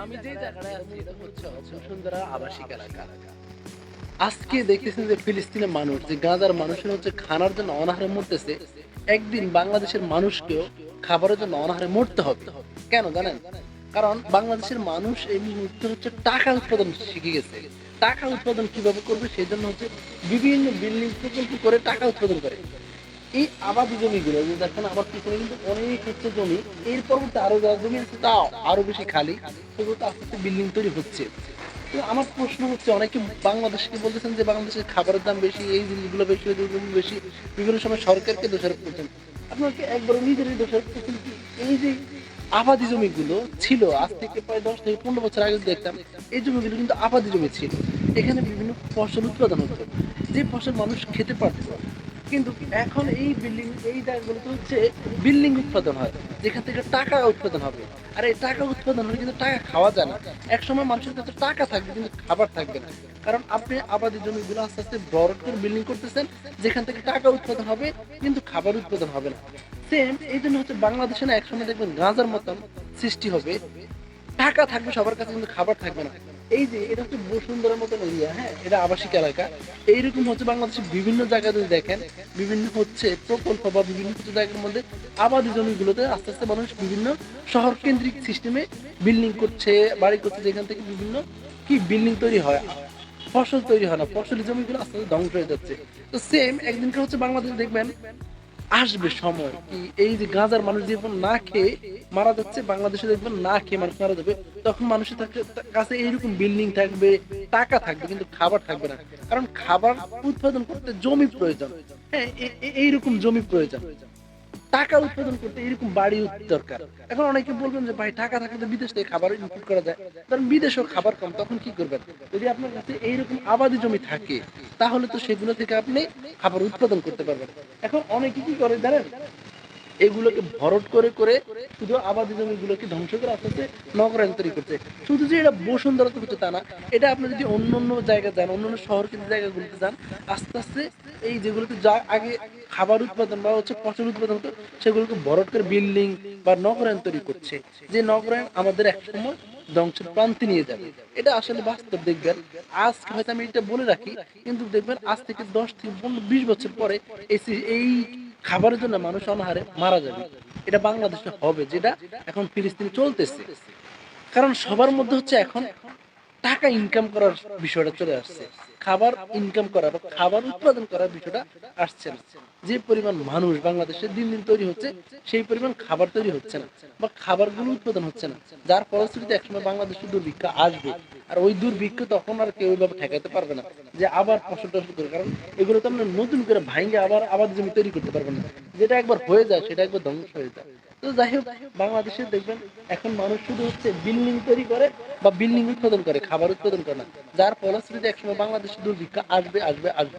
আমি যে জায়গাটায় আছি এটা হচ্ছে বসুন্ধরা আবাসিক এলাকা। আজকে দেখতেছেন যে ফিলিস্তিনের মানুষ যে গাজার মানুষের হচ্ছে খানার জন্য অনাহারে মরতেছে একদিন বাংলাদেশের মানুষকেও খাবারের জন্য অনাহারে মরতে হবে। কেন জানেন? কারণ বাংলাদেশের মানুষ এই মুহূর্তে হচ্ছে টাকা উৎপাদন শিখে গেছে। টাকা উৎপাদন কীভাবে করবে সেই জন্য হচ্ছে বিভিন্ন বিল্ডিং প্রকল্প করে টাকা উৎপাদন করে। এই আবাদি জমিগুলো যে দেখেন আমার পিছনে কিন্তু অনেক হচ্ছে জমি। এর পরবর্তী আরও যারা জমি আছে তা আরও বেশি খালি। সেগুলো আস্তে আস্তে বিল্ডিং তৈরি হচ্ছে। তো আমার প্রশ্ন হচ্ছে, অনেকে বাংলাদেশকে বলতেছেন যে বাংলাদেশের খাবারের দাম বেশি, এই জিনিসগুলো বেশি জিনিসগুলো বেশি। বিভিন্ন সময় সরকারকে দোষারোপ করছেন। আপনাকে একবার নিজেরই দোষারোপ করছেন এই যে আবাদি জমিগুলো ছিল, আজ থেকে প্রায় দশ থেকে পনেরো বছর আগে দেখতাম, এই জমিগুলো কিন্তু আবাদি জমি ছিল। এখানে বিভিন্ন ফসল উৎপাদন হতো। যে ফসল মানুষ খেতে পারতো কিন্তু এখন এই বিল্ডিং এই জায়গাগুলোতে হচ্ছে বিল্ডিং উৎপাদন হয়, যেখান থেকে টাকা উৎপাদন হবে। আর এই টাকা উৎপাদন হলে কিন্তু টাকা খাওয়া যায় না। এক সময় মানুষের কাছে টাকা থাকবে, কিন্তু খাবার থাকবে না। কারণ আপনি আবাদি জমিগুলো আস্তে আস্তে বড় করে বিল্ডিং করতেছেন, যেখান থেকে টাকা উৎপাদন হবে, কিন্তু খাবার উৎপাদন হবে না। সেম এই জন্য হচ্ছে বাংলাদেশে না, একসময় দেখবেন গাঁজার মতন সৃষ্টি হবে। টাকা থাকবে সবার কাছে, কিন্তু খাবার থাকবে না। এই যে, এটা হচ্ছে বসুন্ধরার মতন এরিয়া হ্যাঁ? এটা আবাসিক এলাকা। এইরকম হচ্ছে বাংলাদেশের বিভিন্ন জায়গায় যদি দেখেন, বিভিন্ন হচ্ছে প্রকল্প বা বিভিন্ন কিছু জায়গার মধ্যে আবাদি জমিগুলোতে আস্তে আস্তে মানুষ বিভিন্ন শহর কেন্দ্রিক সিস্টেমে বিল্ডিং করছে, বাড়ি করছে, যেখান থেকে বিভিন্ন কি বিল্ডিং তৈরি হয়, ফসল তৈরি হয় না ফসলি জমিগুলো আস্তে আস্তে ধ্বংস হয়ে যাচ্ছে। তো সেম একদিনকে হচ্ছে বাংলাদেশে দেখবেন, আসবে সময় কি এই যে গাঁজার মানুষ যখন না খেয়ে মারা যাচ্ছে, বাংলাদেশে দেখবেন না খেয়ে মানুষ মারা যাবে। তখন মানুষের কাছে এইরকম বিল্ডিং থাকবে, টাকা থাকবে, কিন্তু খাবার থাকবে না। কারণ খাবার উৎপাদন করতে জমি প্রয়োজন। হ্যাঁ এইরকম জমি প্রয়োজন। টাকা উৎপাদন করতে এরকম বাড়ি দরকার। এখন অনেকে বলবেন যে, ভাই, টাকা থাকলে তো বিদেশ থেকে খাবার ইনপুট করা যায়। কারণ বিদেশেও খাবার কম, তখন কি করবেন? যদি আপনার কাছে এইরকম আবাদি জমি থাকে, তাহলে তো সেগুলো থেকে আপনি খাবার উৎপাদন করতে পারবেন। এখন অনেকে কি করে জানেন? এগুলোকে ভরট করে করে শুধু আবাদি জমিগুলোকে ধ্বংস করে আস্তে আস্তে নগরায়ন্তরী করছে। শুধু যে এটা বসুন্ধরা তো হচ্ছে তা না, এটা আপনি যদি অন্য অন্য জায়গায় যান, অন্য অন্য শহর কিন্তু জায়গাগুলোতে যান, আস্তে আস্তে এই যেগুলোতে যা আগে খাবার উৎপাদন বা হচ্ছে ফসল উৎপাদন করতো সেগুলোকে ভরট করে বিল্ডিং বা নগরায়ন্তরী করছে। যে নগরায়ন আমাদের একসময় ধ্বংসের প্রান্তে নিয়ে যাবে। এটা আসলে বাস্তব দেখবেন। আজকে হয়তো আমি এটা বলে রাখি, কিন্তু দেখবেন আজ থেকে দশ থেকে পনেরো, বিশ বছর পরে এই খাবারের জন্য মানুষ অনাহারে মারা যাবে। এটা বাংলাদেশে হবে, যেটা এখন ফিলিস্তিনে চলতেছে। কারণ সবার মধ্যে হচ্ছে এখন টাকা ইনকাম করার বিষয়টা চলে আসছে। খাবার ইনকাম করা বা খাবার উৎপাদন করার বিষয়টা আসছে না। যে পরিমাণ মানুষ বাংলাদেশে দিন দিন তৈরি হচ্ছে, সেই পরিমাণ খাবার তৈরি হচ্ছে না বা খাবারগুলো উৎপাদন হচ্ছে না। যার ফলশ্রুতিতে একসময় বাংলাদেশে দুর্ভিক্ষ আসবে। আর ওই দুর্ভিক্ষ তখন আর কেউ ওইভাবে ঠেকাতে পারবে না যে আবার ফসল টসল করে, কারণ এগুলো তো আমরা নতুন করে ভাঙ্গে আবার আবার জমি তৈরি করতে পারবেন না। যেটা একবার হয়ে যায়, সেটা একবার ধ্বংস হয়ে যায়। তো যাই হোক বাংলাদেশে দেখবেন এখন মানুষ শুধু হচ্ছে বিল্ডিং তৈরি করে বা বিল্ডিং উৎপাদন করে, খাবার উৎপাদন করে না। যার ফলশ্রুতিতে একসময় বাংলাদেশে দুর্ভিক্ষ আসবে আসবে আসবে।